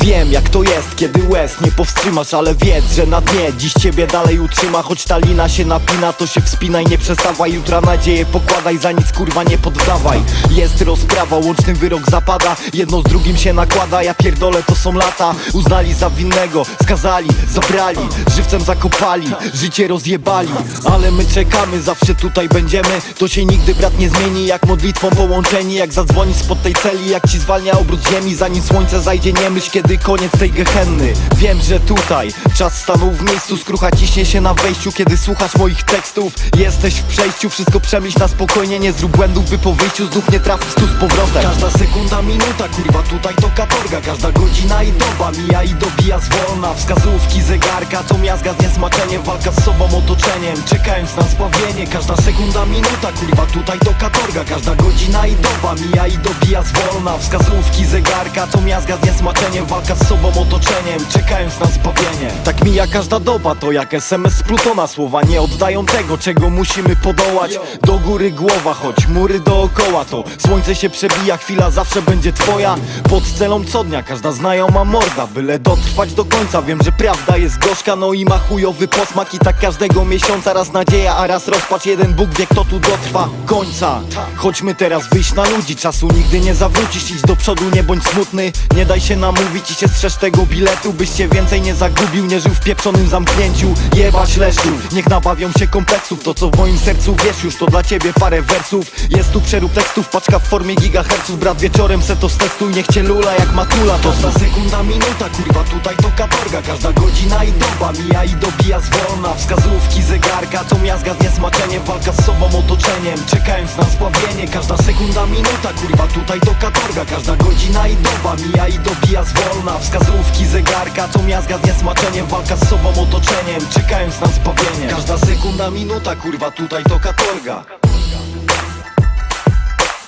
Wiem jak to jest, kiedy łez nie powstrzymasz Ale wiedz, że na dnie dziś ciebie dalej utrzyma. Choć ta lina się napina, to się wspinaj, nie przestawaj. Jutra nadzieję pokładaj, za nic kurwa nie poddawaj. Jest rozprawa, łączny wyrok zapada. Jedno z drugim się nakłada, ja pierdolę to są lata. Uznali za winnego, skazali, zabrali. Żywcem zakopali, życie rozjebali. Ale my czekamy, zawsze tutaj będziemy. To się nigdy brat nie zmieni, jak modlitwą połączeni Jak zadzwonić spod tej celi, jak ci zwalnia obrót ziemi Zanim słońce zajdzie, nie myśl kiedy koniec tej gehenny. Wiem, że tutaj czas stanął w miejscu. Skrucha ciśnie się na wejściu, kiedy słuchasz moich tekstów. Jesteś w przejściu, wszystko przemyśl na spokojnie. Nie zrób błędów, by po wyjściu znów nie trafisz tu z powrotem. Każda sekunda, minuta, kurwa tutaj to katorga. Każda godzina i doba mija i dobija zwolna Wskazówki zegarka to miazga z niesmaczeniem Walka z sobą, otoczeniem, czekając na zbawienie. Każda sekunda, minuta, kurwa tutaj to katorga. Każda godzina i doba mija i dobija zwolna Wskazówki zegarka to miazga z niesmaczeniem Walka z sobą, otoczeniem, czekając na zbawienie. Tak mija każda doba, to jak SMS z Plutona Słowa nie oddają tego, czego musimy podołać. Do góry głowa, choć mury dookoła To słońce się przebija, chwila zawsze będzie twoja. Pod celą co dnia, każda znajoma morda Byle dotrwać do końca, wiem, że prawda jest gorzka No i ma chujowy posmak. I tak każdego miesiąca Raz nadzieja, a raz rozpacz, jeden Bóg wie kto tu dotrwa Końca, chodźmy teraz wyjść na ludzi Czasu nigdy nie zawrócisz, idź do przodu, nie bądź smutny Nie daj się namówić i się strzeż tego biletu Byś się więcej nie zagubił, nie żył w pieprzonym zamknięciu. Jebać leszczu, niech nabawią się kompleksów. To co w moim sercu wiesz już, to dla ciebie parę wersów. Jest tu przerób tekstów, paczka w formie gigaherców. Brat wieczorem se to stestuj, niech cię lula jak matula To za sekunda, minuta, kurwa tutaj to katorga. Każda godzina i doba mija i dobija zwolna Wskazówki zegarka to miazga z niesmaczeniem Walka z sobą, otoczeniem, czekając na zbawienie. Każda sekunda, minuta, kurwa tutaj to katorga. Każda godzina i doba mija i dobija zwolna Wskazówki zegarka to miazga z niesmaczeniem Walka z sobą, otoczeniem, czekając na zbawienie. Każda sekunda, minuta, kurwa tutaj to katorga.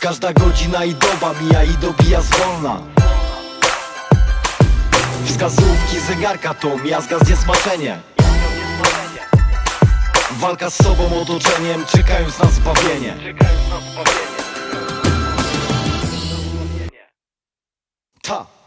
Każda godzina i doba mija i dobija zwolna Wskazówki zegarka to miazga z niesmaczeniem. Walka z sobą, otoczeniem, czekając na zbawienie. Ta